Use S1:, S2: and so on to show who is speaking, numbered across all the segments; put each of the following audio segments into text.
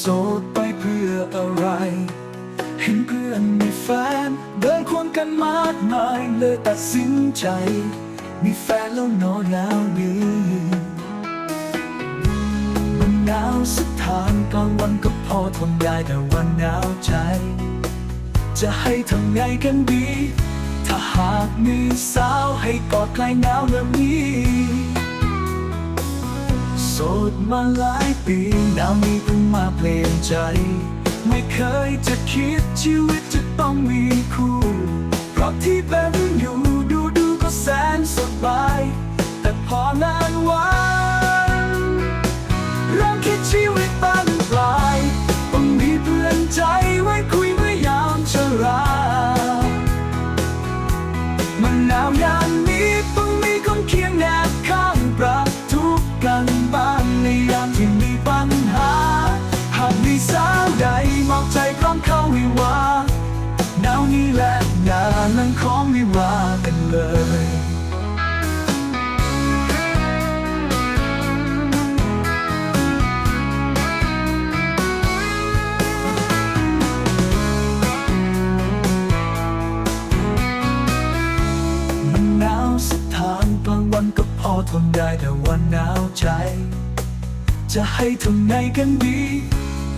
S1: โสดไปเพื่ออะไร เห็นเพื่อนมีแฟน เดินควงกันมากมายเลยตัดสินใจ มีแฟนแล้วนอนแล้วนี้มันหนาวสักทางกลางวันก็พอทนได้แต่วันหนาวใจ จะให้ทำไงกันดี ถ้าหากมีสาวให้กอดใครหนาวแบบนี้ ดมาหลายปีนาวนี้เพิ่งมาเปลี่ยนใจ ไม่เคยจะคิดชีวิตจะต้องมีคู่ เพราะที่เป็นอยู่ดูดูก็แสนสบาย แต่พอนานวันเริ่มคิดชีวิตบานปลายต้องมีเพื่อนใจไว้คุยเมื่อยามชรามันหนาวยา อทนได้แต่วันหนาวใจ จะให้ทำไงกันดี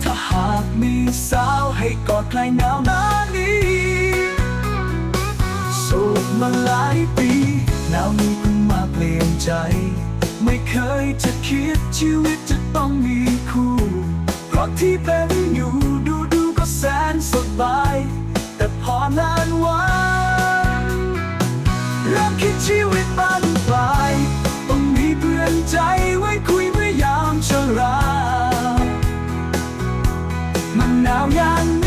S1: ถ้าหากมีสาวให้กอดใครหนาวนานี้โสดมาหลายปีหนาวนี้เพิ่งมาเปลี่ยนใจ ไม่เคยจะคิดชีวิตจะต้องมีคู่ เพราะที่เป็นอยู่ดูดูก็แสนสบาย แต่พอนานวัน หนาวอย่าง